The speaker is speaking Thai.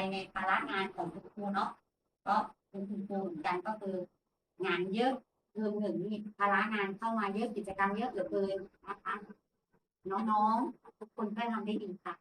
แในภาระงานของคุณครูเนาะก็เป็นคุณครูเหมือนกันก็คือ งานเยอะรวมถึงมีภาระงานเข้ามาเยอะกิจกรรมเยอะเหลือเกินนะคะน้องๆทุกคนก็ทำได้ดีค่ะ